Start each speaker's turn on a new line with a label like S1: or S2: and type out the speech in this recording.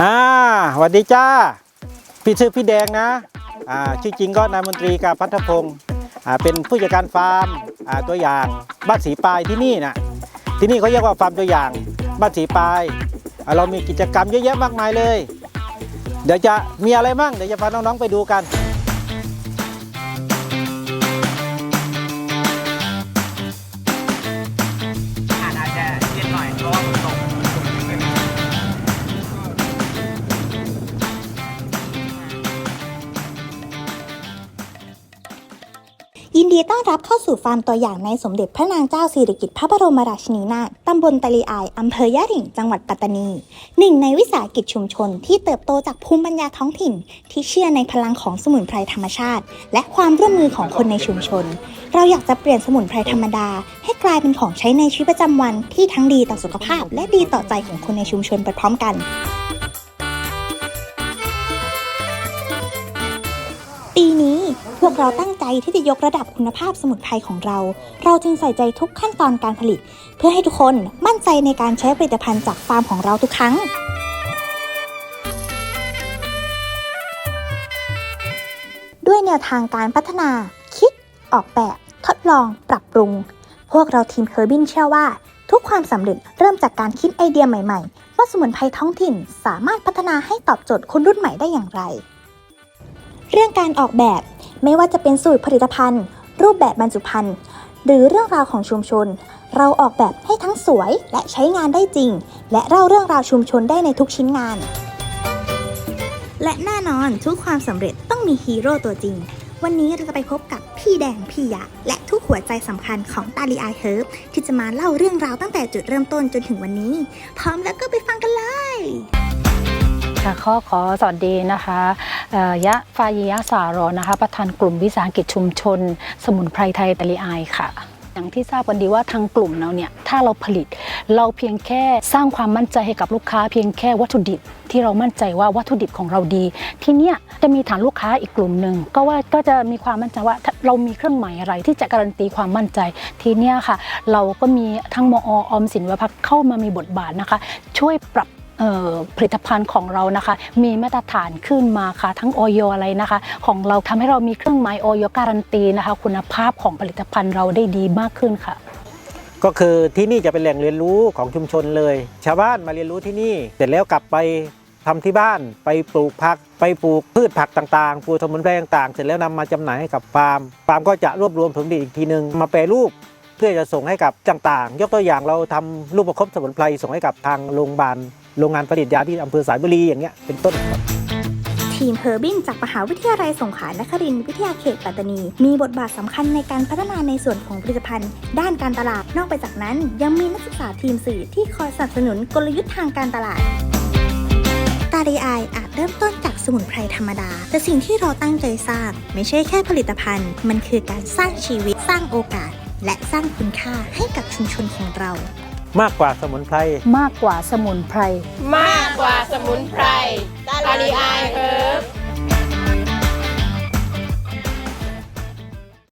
S1: อ่าสวัสดีจ้า พี่ชื่อพี่แดงนะ อ่า ชื่อจริงก็นายมนตรีกาพัฒพงศ์อ่า เป็นผู้จัดการฟาร์ม อ่า ตัวอย่างบ้านสีปลายที่นี่นะที่นี่เขาเรียกว่าฟาร์มตัวอย่างบ้านสีปลายอ่าเรามีกิจกรรมเยอะแยะมากมายเลย เดี๋ยวจะมีอะไรบ้างเดี๋ยวจะพาน้องๆไปดูกัน
S2: ยิน
S3: ดีต้อนรับเข้าสู่ฟาร์มตัวอย่างในสมเด็จพระนางเจ้าสิริกิติ์พระบรมราชินีนาถตำบลตะลีอาย อำเภอยะหริ่ง จังหวัดปัตตานี หนึ่งในวิสาหกิจชุมชนที่เติบโตจากภูมิปัญญาท้องถิ่น ที่เชื่อในพลังของสมุนไพรธรรมชาติ และความร่วมมือของคนในชุมชน เราอยากจะเปลี่ยนสมุนไพรธรรมดา ให้กลายเป็นของใช้ในชีวิตประจำวันที่ทั้งดีต่อสุขภาพ และดีต่อใจของคนในชุมชนไปพร้อมกัน วกเราตั้งใจที่จะยกระดับคุณภาพสมุนไพรของเรา เราจึงใส่ใจทุกขั้นตอนการผลิต เพื่อให้ทุกคนมั่นใจในการใช้ผลิตภัณฑ์จากฟาร์มของเราทุกครั้งด้วยแนวทางการพัฒนา คิด ออกแบบ ทดลอง ปรับปรุง พวกเราทีมเคอร์บินเชื่อว่า ทุกความสำเร็จเริ่มจากการคิดไอเดียใหม่ๆ ว่าสมุนไพรท้องถิ่นสามารถพัฒนาให้ตอบโจทย์คนรุ่นใหม่ได้อย่างไร เรื่องการออกแบบ ไม่ว่าจะเป็นสูตรผลิตภัณฑ์ รูปแบบบรรจุภัณฑ์ หรือเรื่องราวของชุมชน เราออกแบบให้ทั้งสวยและใช้งานได้จริง และเล่าเรื่องราวชุมชนได้ในทุกชิ้นงาน และแน่นอนทุกความสำเร็จต้องมีฮีโร่ตัวจริง วันนี้เราจะไปพบกับพี่แดงพี่ยะ และทุกหัวใจสำคัญของตาลีไอเฮิร์บที่จะมาเล่าเรื่องราวตั้งแต่จุดเริ่มต้นจนถึงวันนี้ พร้อมแล้วก็ไปฟังกันเลย
S4: ค่ะขอขอสวัสดีนะคะ ยะฟายยะสารอนะคะ ประธานกลุ่มวิสาหกิจชุมชน สมุนไพรไทยตะลีอายค่ะอย่างที่ทราบกันดีว่าทางกลุ่มเราเนี่ยถ้าเราผลิต เราเพียงแค่สร้างความมั่นใจให้กับลูกค้า เพียงแค่วัตถุดิบที่เรามั่นใจว่าวัตถุดิบของเราดี ที่เนี้ยจะมีฐานลูกค้าอีกกลุ่มหนึ่งก็ว่าก็จะมีความมั่นใจว่าเรามีเครื่องหมายอะไรที่จะการันตีความมั่นใจ ทีเนี้ยค่ะ เราก็มีทั้งมออมสินวิพัฒน์เข้ามามีบทบาทนะคะ ช่วยปรับ ผลิตภัณฑ์ของเรานะคะ มีมาตรฐานขึ้นมาค่ะทั้งออยอะไรนะคะ ของเราทำให้เรามีเครื่องหมายออยการันตีนะคะ คุณภาพของผลิตภัณฑ์เราได้ดีมากขึ้นค่ะ
S1: ก็คือที่นี่จะเป็นแหล่งเรียนรู้ของชุมชนเลย ชาวบ้านมาเรียนรู้ที่นี่ เสร็จแล้วกลับไปทำที่บ้านไปปลูกผัก ไปปลูกพืชผักต่างๆปลูกสมุนไพรต่างๆ เสร็จแล้วนำมาจำหน่ายให้กับฟาร์มฟาร์มก็จะรวบรวมผลผลิตอีกทีหนึ่งมาแปรรูป พื่อจะส่งให้กับต่างๆ ยกตัวอย่างเราทำรูปประคบสมุนไพรส่งให้กับทางโรงพยาบาลโรงงานผลิตยาที่อำเภอสายบุรีอย่างเงี้ยเป็นต้น
S3: ทีมเพอร์บินจากมหาวิทยาลัยสงขลานครินทร์วิทยาเขตปัตตานี มีบทบาทสำคัญในการพัฒนาในส่วนของผลิตภัณฑ์ ด้านการตลาดนอกไปจากนั้น ยังมีนักศึกษาทีมสื่อที่คอยสนับสนุนกลยุทธ์ทางการตลาดตาดีไออาจเริ่มต้นจากสมุนไพรธรรมดา แต่สิ่งที่เราตั้งใจสร้าง ไม่ใช่แค่ผลิตภัณฑ์ มันคือการสร้างชีวิตสร้างโอกาส และสร้างคุณค่าให้กับชุมชนของเรา
S1: มากกว่าสมุนไพร
S4: มากกว่าสมุนไพร
S5: มากกว่าสมุนไพร